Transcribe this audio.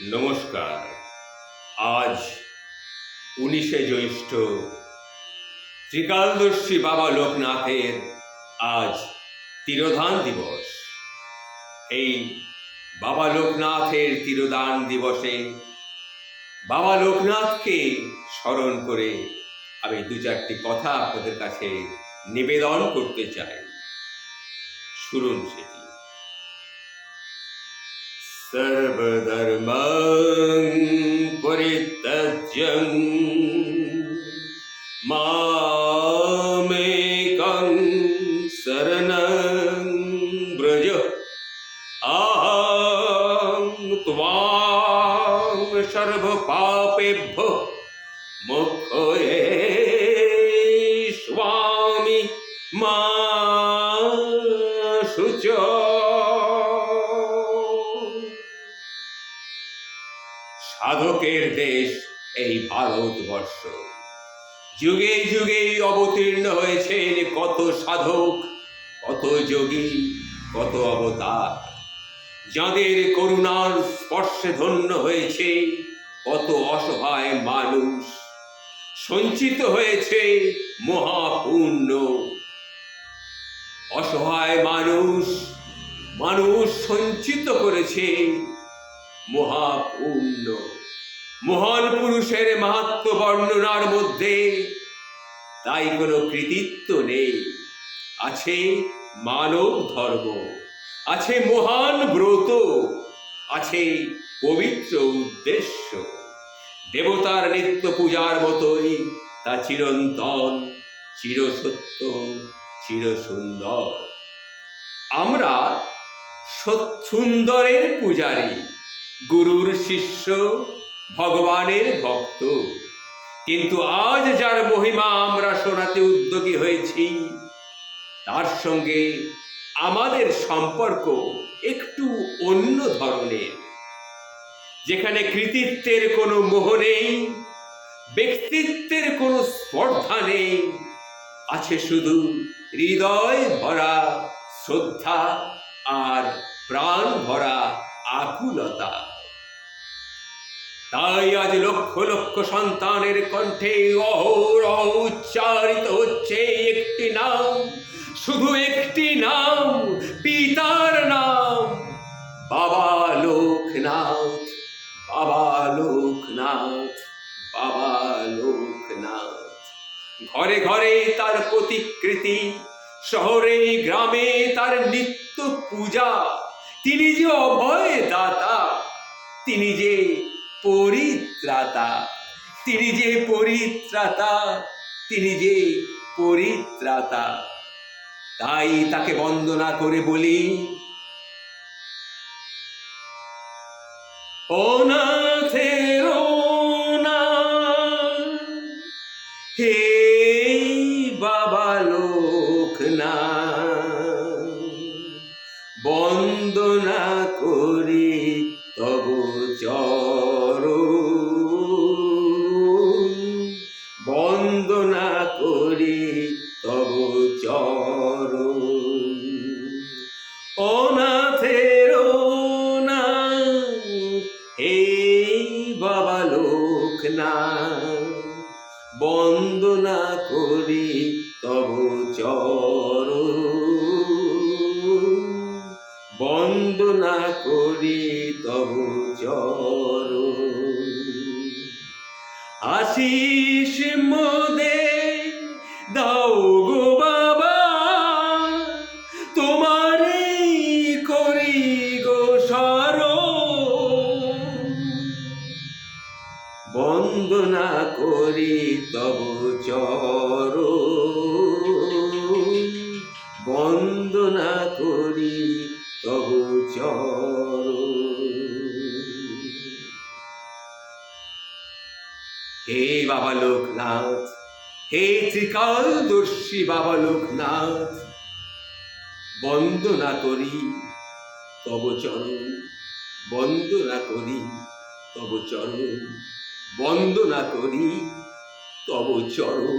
নমস্কার। আজ উনিশে জ্যৈষ্ঠ ত্রিকালদর্শী বাবা লোকনাথের আজ তিরোধান দিবস। এই বাবা লোকনাথের তিরোধান দিবসে বাবা লোকনাথকে স্মরণ করে আমি দু চারটি কথা আপনাদের কাছে নিবেদন করতে চাই। শুনুন সেটি। सर्वधर्मं परित्यज्यं मामेकं शरणं व्रज अहं त्वां सर्वपापेभ्यो मुक्तये स्वामि मा শুচ সাধকের দেশ এই ভারতবর্ষ। যুগে যুগে অবতীর্ণ হয়েছেন কত সাধক, কত যোগী, কত অবতার। যাদের করুণার স্পর্শে ধন্য হয়েছে কত অসহায় মানুষ, সঞ্চিত হয়েছে মহাপূর্ণ। অসহায় মানুষ মানুষ সঞ্চিত করেছে মহাপুণ্য মহান পুরুষের মাহাত্ম বর্ণনার মধ্যে তাই কোনো কৃতিত্ব নেই। আছে মানব ধর্ম, আছে মহান ব্রত, আছে পবিত্র উদ্দেশ্য। দেবতার নিত্য পূজার মতোই তা চিরন্তন, চিরসত্য, চিরসুন্দর। আমরা সুন্দরের পূজারী। গুরুর শিষ্য, ভগবানের ভক্ত। কিন্তু আজ যার মহিমা আমরা শোনাতে উদ্যোগী হয়েছি, তার সঙ্গে আমাদের সম্পর্ক একটু অন্য ধরনের। যেখানে কৃতিত্বের কোনো মোহ নেই, ব্যক্তিত্বের কোনো স্পর্ধা নেই, আছে শুধু হৃদয় ভরা শ্রদ্ধা আর প্রাণ ভরা তাই আজ লক্ষ লক্ষ সন্তানের কণ্ঠে অহরহ উচ্চারিত হচ্ছে একটি নাম, শুধু একটি নাম, পিতার নাম বাবা লোকনাথ বাবা লোকনাথ বাবা লোকনাথ ঘরে ঘরে তার প্রতিকৃতি, শহরে, গ্রামে তার নিত্য পূজা, তিনি যে অভয় দাতা তিনি যে পরিত্রাতা। তিনি যে পরিত্রাতা তিনি যে পরিত্রাতা। তাই তাকে বন্দনা করে বলি অনাথের অনাথের না হে বাবা লোকনাথ বন্দনা করি তব চর। বন্দনা করি তব চর। আশিস মোদে বন্দনা করি তব চর বন্দনা করি তব চর হে বাবা লোকনাথ, হে ত্রিকালদর্শী বাবা লোকনাথ, বন্দনা করি তব চরণ, বন্দনা করি তব চরণ। বন্দনা করি তব চরণ